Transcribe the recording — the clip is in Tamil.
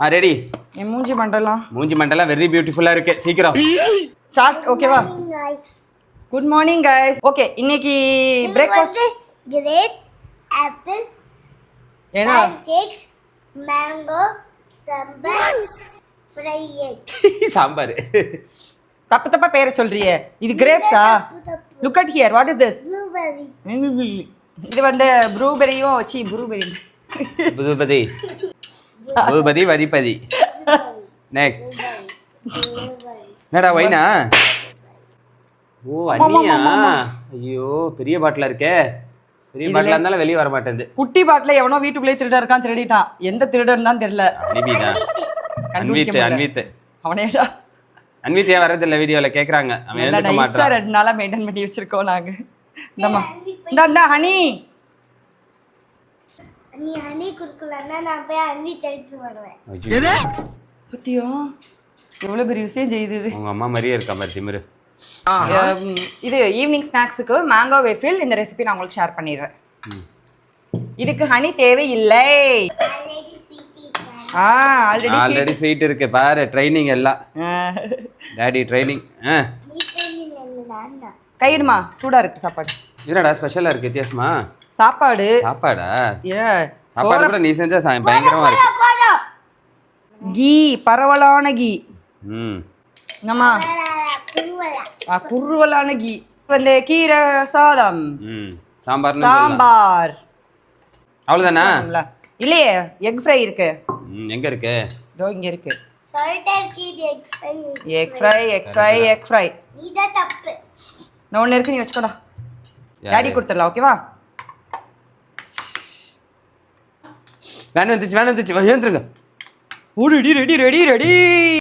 ஆ ரெடி என் மூஞ்சி மண்டலம். மூஞ்சி மண்டலம் வெரி பியூட்டிஃபுல்லா இருக்கு. சீக்கிரம். ஸ்டார்ட் ஓகேவா குட் மார்னிங் கைஸ் ஓகே இன்னைக்கு பிரேக்ஃபாஸ்ட் grapes, apple, ஏன்னா? pancakes, mango, sambar, fry egg. Sambar. தப்பு தப்பா பேரை சொல்றியே. இது கிரேப்ஸா look at here what is this Blueberry. இது வந்து ப்ளூபெரியும் வச்சு ப்ளூபெரி புதுபதி. புதுபதி வதிபதி நெக்ஸ்ட் என்னடா வைனா? ஓ அண்ணியா? ஐயோ பெரிய பாட்டில் இருக்கே. பெரிய பாட்டில் இருந்தாலும் வெளியே வர மாட்டேங்குது. குட்டி பாட்டில் எவனோ வீட்டுக்குள்ளே திருடன் இருக்கான் திருடிட்டான். எந்த திருடன் தான் தெரியல. அனிபி தான். அன்வித் அன்வித் அவனேடா அன்வித் ஏன் வரதில்ல வீடியோவில் கேட்குறாங்க அவன் எழுந்துக்க மாட்டான் ரெண்டு நாளா மெயின்டைன் பண்ணி வச்சிருக்கோம் நாங்க. இந்தம்மா. இந்த இந்த ஹனி. நீ ஹனி குடுக்கலன்னா நான் போய் அன்பி தெளித்து வருவேன். பத்தியா? எவ்வளவு பெரிய விஷயம் செய்யுது இது உங்க அம்மா மாதிரியே இருக்கா மாதிரி திமிரு? இது ஈவினிங் ஸ்நாக்ஸுக்கு மேங்கோ வேஃபில் இந்த ரெசிபி நான் உங்களுக்கு ஷேர் பண்ணிடுறேன். இதுக்கு ஹனி தேவையில்லை. ஆல்ரெடி ஸ்வீட்டி ஆ ஆல்ரெடி ஆல்ரெடி ஸ்வீட் இருக்கு பாரு ட்ரைனிங் எல்லாம். டேடி ட்ரைனிங் ஆ. நீ ட்ரெயினிங் நான் தான். கையிடுமா சூடா இருக்கு சாப்பாடு. என்னடா ஸ்பெஷலாக இருக்கு வித்தியாசமா? சாப்பாடு. சாப்பாடா? ஏ சாப்பாடு கூட நீ செஞ்சா சா- பயங்கரமா இருக்கு. கீ பரவலான கீ. ம். என்னம்மா? குருவலா ஆ, குறுவலான கீ. வந்து கீரை சாதம். சாம்பார். அவ்வளோதானா இல்ல. இல்லையே எக் ஃப்ரை இருக்கு. ம் எங்க இருக்கு? இதோ இங்க இருக்கு. Egg fry egg fry egg fry நீதான் தப்பு. நான் ஒன்று இருக்கு நீ வச்சுக்கோடா? டாடி கொடுத்துடலாம் ஓகேவா வேன் வந்துச்சு வேன் வந்துச்சு. எழுந்துருங்க. Oh ready ready ready ready